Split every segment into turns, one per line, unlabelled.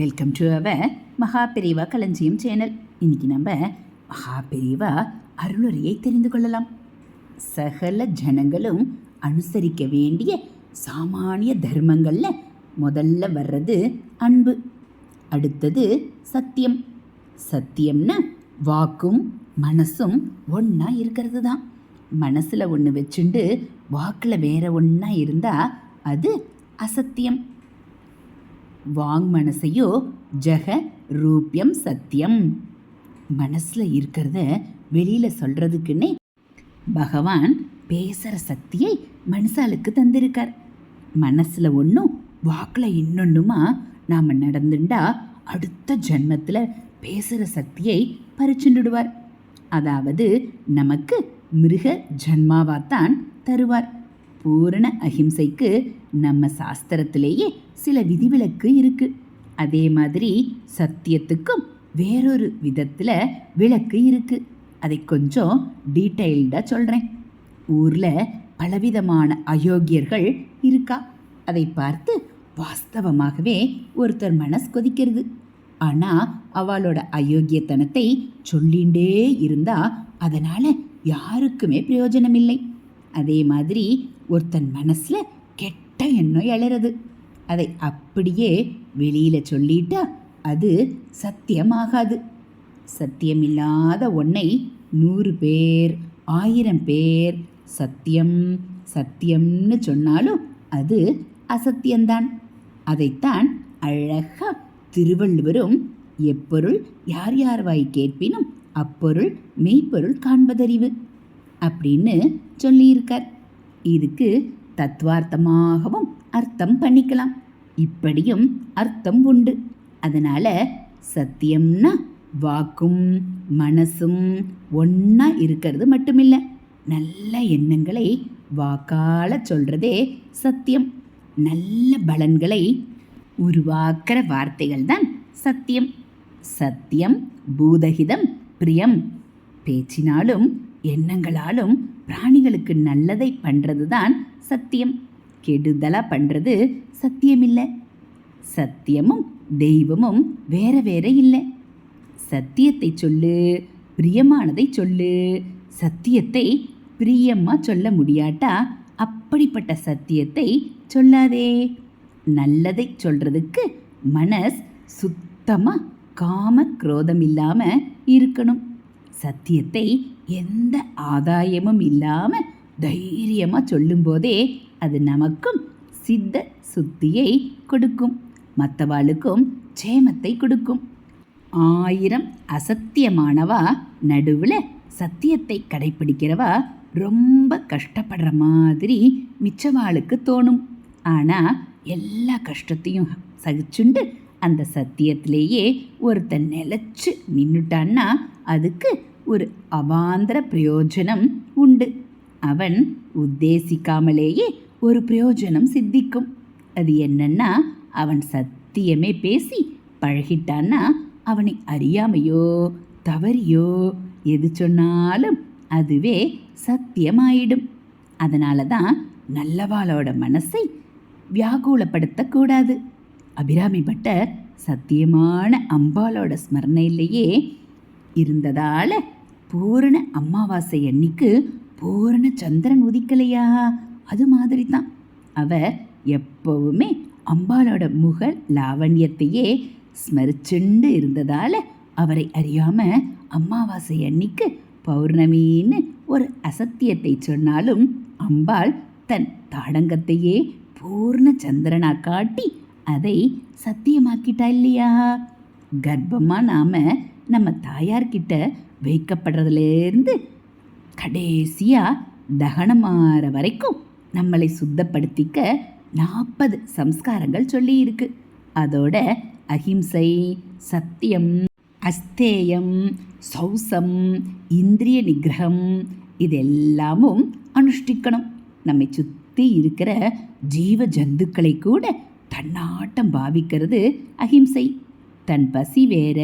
Welcome to our Maha Periyava களஞ்சியம் channel இன்னைக்கு நம்ம மகாபெரிவா அருளுரையை தெரிந்து கொள்ளலாம். சகல ஜனங்களும் அனுசரிக்க வேண்டிய சாமானிய தர்மங்களில் முதல்ல வர்றது அன்பு. அடுத்தது சத்தியம். சத்தியம்னா வாக்கும் மனசும் ஒன்றா இருக்கிறது தான் மனசில் ஒன்று வச்சுண்டு வாக்கில் வேற ஒன்றா இருந்தால் அது அசத்தியம். வாங் மனசையோ ஜெக ரூபியம் சத்தியம் மனசில் இருக்கிறத வெளியில் சொல்கிறதுக்குன்னே பகவான் பேசுகிற சக்தியை மனுஷாளுக்கு தந்திருக்கார். மனசில் ஒன்றும் வாக்கில் இன்னொன்றுமா நாம் நடந்துண்டா அடுத்த ஜென்மத்தில் பேசுகிற சக்தியை பறிச்சுண்டுடுவார். அதாவது நமக்கு மிருக ஜன்மாவாத்தான் தருவார். பூரண அஹிம்சைக்கு நம்ம சாஸ்திரத்திலேயே சில விதிவிலக்கு இருக்கு. அதே மாதிரி சத்தியத்துக்கும் வேறொரு விதத்தில் விளக்கு இருக்கு. அதை கொஞ்சம் டீட்டெயில்டாக சொல்கிறேன் ஊரில் பலவிதமான அயோக்கியர்கள் இருக்கா? அதை பார்த்து வாஸ்தவமாகவே ஒருத்தர் மனசு கொதிக்கிறது. ஆனால் அவளோட அயோக்கியத்தனத்தை சொல்லிண்டே இருந்தால் அதனால் யாருக்குமே பிரயோஜனம் இல்லை அதே மாதிரி ஒருத்தன் மனசில் கெட்ட எண்ணம் எழறது. அதை அப்படியே வெளியில் சொல்லிட்டா அது சத்தியமாகாது. சத்தியமில்லாத ஒன்றை நூறு பேர் ஆயிரம் பேர் சத்தியம் சத்தியம்னு சொன்னாலும் அது அசத்தியம்தான். அதைத்தான் அழகாக திருவள்ளுவரும் எப்பொருள் யார் யார் வாய் கேட்பினும் அப்பொருள் மெய்ப்பொருள் காண்பதறிவு அப்படின்னு சொல்லியிருக்கார். இதுக்கு தத்துவார்த்தமாகவும் அர்த்தம் பண்ணிக்கலாம். இப்படியும் அர்த்தம் உண்டு. அதனால சத்தியம்னா வாக்கும் மனசும் ஒன்றா இருக்கிறது மட்டுமில்லை. நல்ல எண்ணங்களை வாக்கால சொல்றதே சத்தியம். நல்ல பலன்களை உருவாக்குற வார்த்தைகள் தான் சத்தியம். சத்தியம் பூதகிதம் பிரியம். பேச்சினாலும் எண்ணங்களாலும் பிராணிகளுக்கு நல்லதை பண்ணுறது தான் சத்தியம். கெடுதலாக பண்ணுறது சத்தியமில்லை. சத்தியமும் தெய்வமும் வேற வேற இல்லை. சத்தியத்தை சொல்லு பிரியமானதை சொல்லு. சத்தியத்தை பிரியமா சொல்ல முடியாட்டா அப்படிப்பட்ட சத்தியத்தை சொல்லாதே. நல்லதை சொல்றதுக்கு மனஸ் சுத்தமா காம குரோதம் இல்லாம இருக்கணும். சத்தியத்தை எந்த ஆதாயமும் இல்லாம தைரியமா சொல்லும்போதே அது நமக்கும் சித்த சுத்தியை கொடுக்கும். மற்றவாளுக்கும் சேமத்தை கொடுக்கும். ஆயிரம் அசத்தியமானவா? நடுவில் சத்தியத்தை கடைப்பிடிக்கிறவா? ரொம்ப கஷ்டப்படுற மாதிரி மிச்சவாளுக்கு தோணும். ஆனால் எல்லா கஷ்டத்தையும் சகிச்சுண்டு அந்த சத்தியத்திலேயே ஒருத்தன் நிலச்சி நின்றுட்டான்னா அதுக்கு ஒரு அவாந்திர பிரயோஜனம் உண்டு. அவன் உத்தேசிக்காமலேயே ஒரு பிரயோஜனம் சித்திக்கும். அது என்னன்னா அவன் சத்தியமே பேசி பழகிட்டான்னா அவனை அறியாமையோ தவறியோ எது சொன்னாலும் அதுவே சத்தியமாயிடும். அதனால தான் நல்லவாளோட மனசை வியாகுலப்படுத்தக்கூடாது. அபிராமி பட்டர் சத்தியமான அம்பாலோட ஸ்மரணையிலேயே இருந்ததால் பூரண அமாவாசை அன்னிக்கு பூரண சந்திரன் உதிக்கலையா? அது மாதிரி தான் அவர் எப்பவுமே அம்பாலோட முக லாவண்யத்தையே ஸ்மரிச்சுண்டு இருந்ததால் அவரை அறியாம அமாவாசை அன்னைக்கு பௌர்ணமின்னு ஒரு அசத்தியத்தை சொன்னாலும் அம்பாள் தன் தாடங்கத்தையே பூர்ண சந்திரனா காட்டி அதை சத்தியமாக்கிட்டா இல்லையா? கர்ப்பமாக நாம் நம்ம தாயார்கிட்ட வைக்கப்படுறதுலேருந்து கடைசியாக தகனமாற வரைக்கும் நம்மளை சுத்தப்படுத்திக்க நாற்பது சம்ஸ்காரங்கள் சொல்லி இருக்கு அதோட அஹிம்சை சத்தியம் அஸ்தேயம் சௌசம் இந்திரிய நிகிரகம் இதெல்லாமும் அனுஷ்டிக்கணும். நம்மை சுற்றி இருக்கிற ஜீவ ஜந்துக்களை கூட தன்னாட்டம் பாவிக்கிறது அஹிம்சை. தன் பசி வேற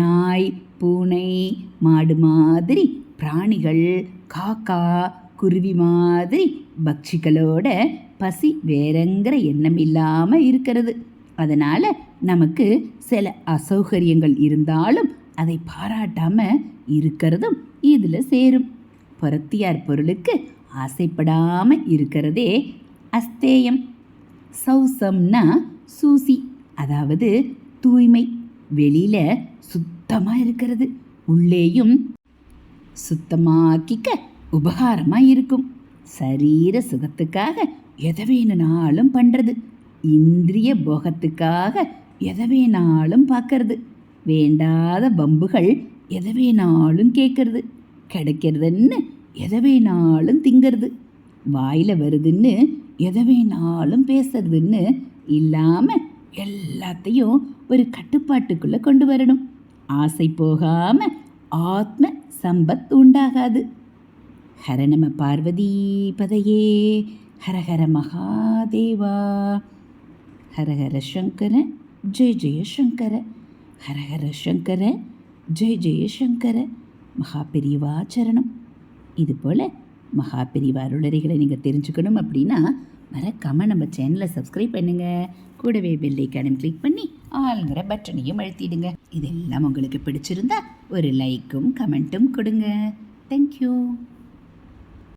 நாய் பூனை மாடு மாதிரி பிராணிகள் காக்கா குருவி மாதிரி பக்ஷிகளோட பசி வேறங்கிற எண்ணம் இல்லாமல் இருக்கிறது. அதனால் நமக்கு சில அசௌகரியங்கள் இருந்தாலும் அதை பாராட்டாமல் இருக்கிறதும் இதில் சேரும். புறத்தியார் பொருளுக்கு ஆசைப்படாமல் இருக்கிறதே அஸ்தேயம். சௌசம்னா சூசி அதாவது தூய்மை வெளியில் சுத்தமாக இருக்கிறது. உள்ளேயும் சுத்தமாக்கிக்க உபகாரமாக இருக்கும். சரீர சுகத்துக்காக எதை வேணுனாலும் பண்ணுறது இந்திரிய போகத்துக்காக எதை வேணாலும் பார்க்கறது வேண்டாத பம்புகள் எதை வேணாலும் கேட்கறது கிடைக்கிறதுன்னு எதை வேணாலும் திங்கிறது. வாயில் வருதுன்னு எதை வேணாலும் பேசுறதுன்னு இல்லாமல் எல்லாத்தையும் ஒரு கட்டுப்பாட்டுக்குள்ளே கொண்டு வரணும். ஆசை போகாமல் ஆத்ம சம்பத் உண்டாகாது. ஹர நம பார்வதி பதையே ஹரஹர மகாதேவா ஹரஹர சங்கர ஜெய ஜெயசங்கர ஹரஹர சங்கர ஜெய ஜெய சங்கர. மகா பெரியவாச்சரணம் இது போல் மகா பெரியவா அருளறைகளை நீங்கள் தெரிஞ்சுக்கணும் அப்படின்னா மறக்காமல் நம்ம சேனலை சப்ஸ்கிரைப் பண்ணுங்கள் கூடவே பெல்லைக்கானும் கிளிக் பண்ணி ஆளுங்கிற பட்டனையும் அழுத்திடுங்க. இதெல்லாம் உங்களுக்கு பிடிச்சிருந்தா ஒரு லைக்கும் கமெண்ட்டும் கொடுங்க. தேங்க்யூ